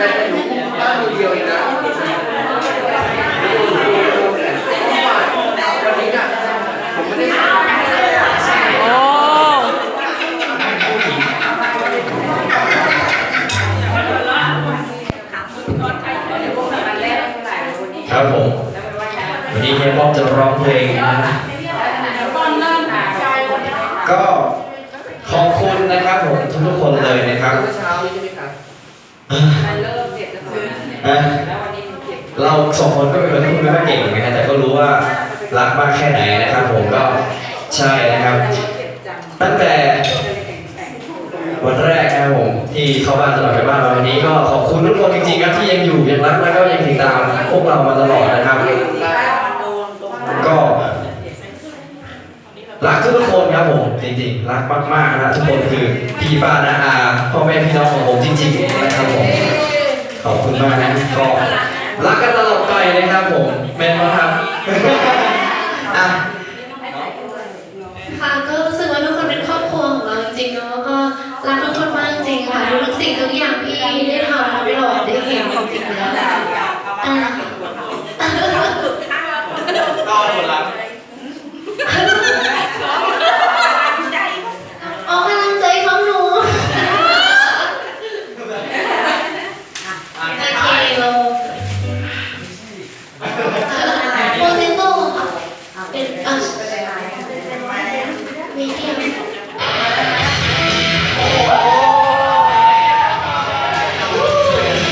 แต่หนูพูดบ้านเดียวเองนะวันนี้น่ะผมไม่ได้โอ้ครับผมวันนี้เฮียป้อมจะร้องเพลงนะก็ขอบคุณนะครับผมทุกทุกคนเลยนะครับเช้านี้ใช่ไหมครับ นะเราสองคนก็เป็นคนที่พูดไม่ค่อยเก่งนะฮะแต่ก็รู้ว่ารักมากแค่ไหนนะครับ ผมก็ใช่นะครับ ตั้งแต่วันแรกนะครับผมที่เข้าบ้านตลอดไปบ้านมาวันนี้ก็ขอบคุณทุกคนจริงๆครับที่ยังอยู่ยังรักแล้วก็ยังติดตามพวกเรามาตลอดนะครับ ก็รักทุกคนครับผมจริงๆ รักมากๆนะทุกคนคือพี่ป้าน้าอาพ่อแม่พี่น้องของผมจริงๆนะครับผม ขอบคุณมากนะก็รักกันตลอดไปนะครับผมเม่นไหมครับอะ Thank you.